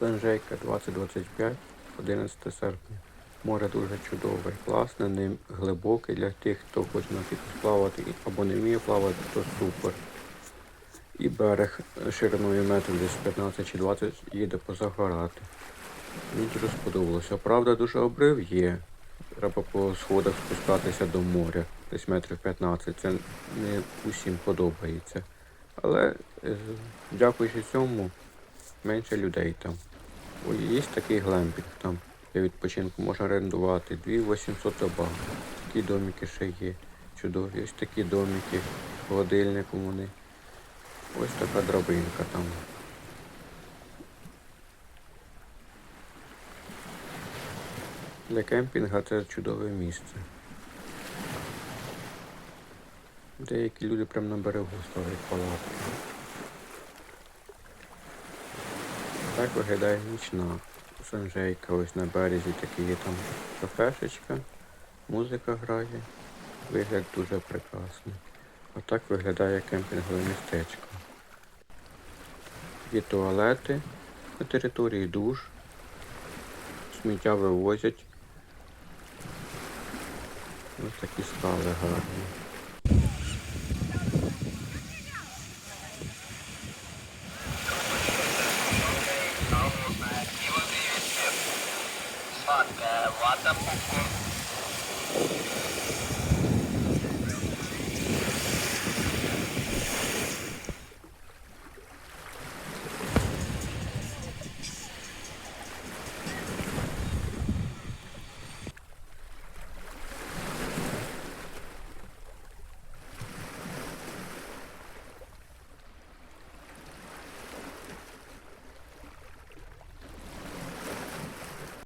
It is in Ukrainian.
Санжейка 2025, 11 серпня. Море дуже чудове, класне, не глибоке для тих, хто хоче навчитися плавати або не вміє плавати, то супер. І берег шириною метрів десь 15 чи 20 їде позагорати. Мені дуже сподобалося. Правда, дуже обрив є. Треба по сходах спускатися до моря, десь метрів 15. Це не усім подобається. Але е, дякуючи цьому, менше людей там. Ой, є такий глемпінг там для відпочинку можна орендувати. 2800 доба. Такі домики ще є. Чудові. Ось такі домики, з холодильником вони. Ось така драбинка там. Для кемпінга це чудове місце. Деякі люди прямо на берегу ставлять палатки. Так виглядає нічна санжейка. Ось на березі такі є там кафешечка, музика грає. Вигляд дуже прекрасний. Отак виглядає кемпінгове містечко. Є туалети на території душ. Сміття вивозять. Ось такі скали гарні. बात का